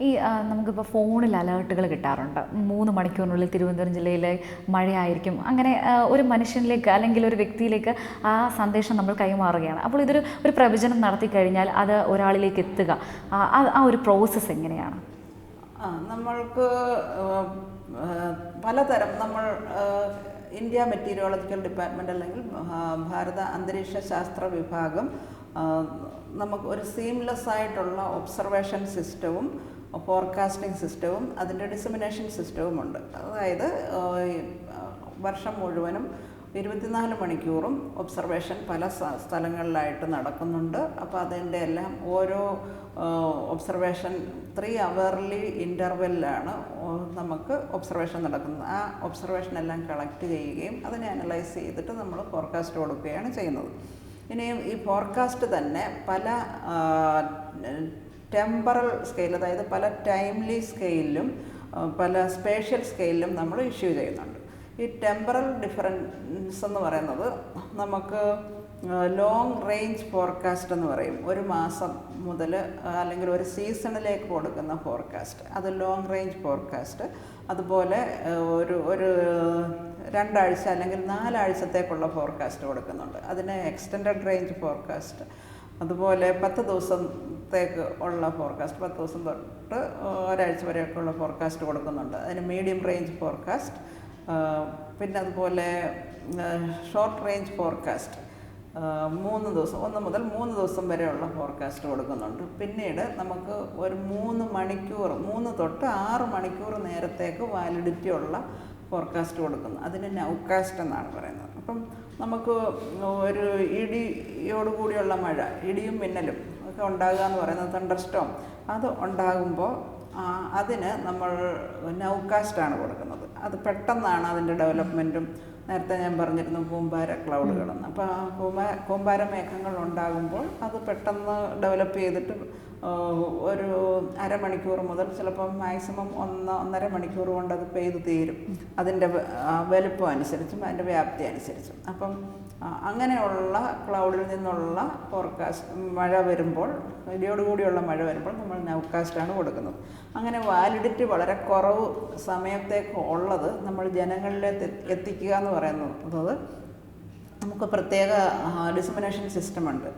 ഈ നമുക്കിപ്പോൾ ഫോണിൽ അലേർട്ടുകൾ കിട്ടാറുണ്ട്. മൂന്ന് മണിക്കൂറിനുള്ളിൽ തിരുവനന്തപുരം ജില്ലയിലെ മഴയായിരിക്കും. അങ്ങനെ ഒരു മനുഷ്യനിലേക്ക് അല്ലെങ്കിൽ ഒരു വ്യക്തിയിലേക്ക് ആ സന്ദേശം നമ്മൾ കൈമാറുകയാണ്. അപ്പോൾ ഇതൊരു ഒരു പ്രവചനം നടത്തി കഴിഞ്ഞാൽ അത് ഒരാളിലേക്ക് എത്തുക. ആ, ഒരു പ്രോസസ്സ് എങ്ങനെയാണ്? നമ്മൾക്ക് പലതരം നമ്മൾ ഇന്ത്യ മെറ്റീരിയോളജിക്കൽ ഡിപ്പാർട്ട്മെന്റ് അല്ലെങ്കിൽ ഭാരത അന്തരീക്ഷ ശാസ്ത്ര വിഭാഗം നമുക്ക് ഒരു സീംലെസ് ആയിട്ടുള്ള ഒബ്സർവേഷൻ സിസ്റ്റവും ഫോർകാസ്റ്റിംഗ് സിസ്റ്റവും അതിന്റെ ഡിസമിനേഷൻ സിസ്റ്റവും ഉണ്ട്. അതായത് വർഷം മുഴുവനും ഇരുപത്തിനാല് മണിക്കൂറും ഒബ്സർവേഷൻ പല സ്ഥ- സ്ഥലങ്ങളിലായിട്ട് നടക്കുന്നുണ്ട്. അപ്പോൾ അതിന്റെ എല്ലാം ഓരോ ഒബ്സർവേഷൻ ത്രീ അവർലി ഇന്റർവെല്ലാണ് നമുക്ക് ഒബ്സർവേഷൻ നടക്കുന്നത്. ആ ഒബ്സർവേഷൻ എല്ലാം കളക്ട് ചെയ്യുകയും അതിനെ അനലൈസ് ചെയ്തിട്ട് നമ്മൾ ഫോർകാസ്റ്റ് കൊടുക്കുകയാണ് ചെയ്യുന്നത്. ഇനിയും ഈ ഫോർകാസ്റ്റ് തന്നെ പല ടെമ്പറൽ സ്കെയിൽ അതായത് പല ടൈംലി സ്കെയിലും പല സ്പേഷ്യൽ സ്കെയിലും നമ്മൾ ഇഷ്യൂ ചെയ്യുന്നുണ്ട്. ഈ ടെമ്പറൽ ഡിഫറൻസ് എന്ന് പറയുന്നത് നമുക്ക് ലോങ് റേഞ്ച് ഫോർകാസ്റ്റ് എന്ന് പറയും. ഒരു മാസം മുതൽ അല്ലെങ്കിൽ ഒരു സീസണിലേക്ക് കൊടുക്കുന്ന ഫോർകാസ്റ്റ് അത് ലോങ് റേഞ്ച് ഫോർകാസ്റ്റ് അതുപോലെ ഒരു ഒരു രണ്ടാഴ്ച അല്ലെങ്കിൽ നാലാഴ്ചത്തേക്കുള്ള ഫോർകാസ്റ്റ് കൊടുക്കുന്നുണ്ട്. അതിന് എക്സ്റ്റൻഡഡ് റേഞ്ച് ഫോർകാസ്റ്റ് അതുപോലെ പത്ത് ദിവസത്തേക്ക് ഉള്ള ഫോർകാസ്റ്റ് പത്ത് ദിവസം തൊട്ട് ഒരാഴ്ച വരെയൊക്കെ ഉള്ള ഫോർകാസ്റ്റ് കൊടുക്കുന്നുണ്ട്. അതിന് മീഡിയം റേഞ്ച് ഫോർകാസ്റ്റ് പിന്നെ അതുപോലെ ഷോർട്ട് റേഞ്ച് ഫോർകാസ്റ്റ് മൂന്ന് ദിവസം ഒന്ന് മുതൽ മൂന്ന് ദിവസം വരെയുള്ള ഫോർകാസ്റ്റ് കൊടുക്കുന്നുണ്ട്. പിന്നീട് നമുക്ക് ഒരു മൂന്ന് മണിക്കൂർ മൂന്ന് തൊട്ട് ആറ് മണിക്കൂർ നേരത്തേക്ക് വാലിഡിറ്റി ഉള്ള ഫോർകാസ്റ്റ് കൊടുക്കുന്നു. അതിന് നൗകാസ്റ്റ് എന്നാണ് പറയുന്നത്. നമുക്ക് ഒരു ഇടിയോട് കൂടിയുള്ള മഴ ഇടിയും മിന്നലും ഒക്കെ ഉണ്ടാകുക എന്ന് പറയുന്നത് തണ്ടർസ്റ്റോം അത് ഉണ്ടാകുമ്പോൾ അതിന് നമ്മൾ നൗകാസ്റ്റാണ് കൊടുക്കുന്നത്. അത് പെട്ടെന്നാണ് അതിന്റെ ഡെവലപ്മെന്റും നേരത്തെ ഞാൻ പറഞ്ഞിരുന്നു കൂമ്പാര ക്ലൗഡുകളെന്ന്. അപ്പോൾ ആ കൂമ്പാ കൂമ്പാര മേഘങ്ങൾ ഉണ്ടാകുമ്പോൾ അത് പെട്ടെന്ന് ഡെവലപ്പ് ചെയ്തിട്ട് ഒരു അരമണിക്കൂർ മുതൽ ചിലപ്പം മാക്സിമം ഒന്ന് ഒന്നര മണിക്കൂർ കൊണ്ട് അത് പെയ്ത് തീരും. അതിന്റെ വലുപ്പം അനുസരിച്ചും അതിന്റെ വ്യാപ്തി അനുസരിച്ചും. അപ്പം അങ്ങനെയുള്ള ക്ലൗഡിൽ നിന്നുള്ള ഫോർകാസ്റ്റ് മഴ വരുമ്പോൾ ഇടിയോടുകൂടിയുള്ള മഴ വരുമ്പോൾ നമ്മൾ നൗകാസ്റ്റാണ് കൊടുക്കുന്നത്. അങ്ങനെ വാലിഡിറ്റി വളരെ കുറവ് സമയത്തേക്ക് ഉള്ളത് നമ്മൾ ജനങ്ങളിലേക്ക് എത്തിക്കുക എന്ന് പറയുന്നത് നമുക്ക് പ്രത്യേക ഡിസിമിനേഷൻ സിസ്റ്റമുണ്ട്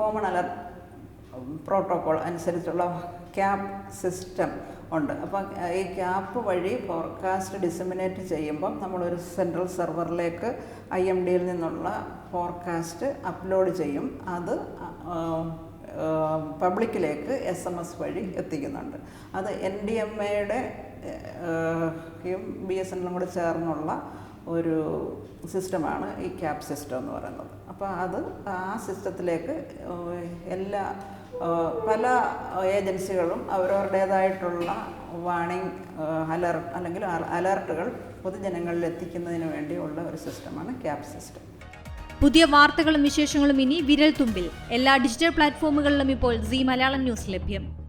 കോമൺ അലർട്ട് പ്രോട്ടോകോൾ അനുസരിച്ചുള്ള ക്യാപ് സിസ്റ്റം ഉണ്ട്. അപ്പം ഈ ക്യാപ്പ് വഴി ഫോർകാസ്റ്റ് ഡിസിമിനേറ്റ് ചെയ്യുമ്പം നമ്മളൊരു സെൻട്രൽ സെർവറിലേക്ക് ഐ എം ഡിയിൽ നിന്നുള്ള ഫോർകാസ്റ്റ് അപ്ലോഡ് ചെയ്യും. അത് പബ്ലിക്കിലേക്ക് എസ് എം എസ് വഴി എത്തിക്കുന്നുണ്ട്. അത് എൻ ഡി എം എയുടെ ബി എസ് എൻ എല്ലും കൂടെ ചേർന്നുള്ള ഒരു സിസ്റ്റമാണ് ഈ ക്യാപ് സിസ്റ്റം എന്ന് പറയുന്നത്. അപ്പോൾ അത് ആ സിസ്റ്റത്തിലേക്ക് എല്ലാ പല ഏജൻസികളും അവരവരുടേതായിട്ടുള്ള വാണിംഗ് അലർട്ട് അല്ലെങ്കിൽ അലർട്ടുകൾ പൊതുജനങ്ങളിൽ എത്തിക്കുന്നതിന് വേണ്ടിയുള്ള ഒരു സിസ്റ്റമാണ് ക്യാപ് സിസ്റ്റം. പുതിയ വാർത്തകളും വിശേഷങ്ങളും ഇനി വിരൽ തുമ്പിൽ എല്ലാ ഡിജിറ്റൽ പ്ലാറ്റ്ഫോമുകളിലും ഇപ്പോൾ സി മലയാളം ന്യൂസ് ലഭ്യം.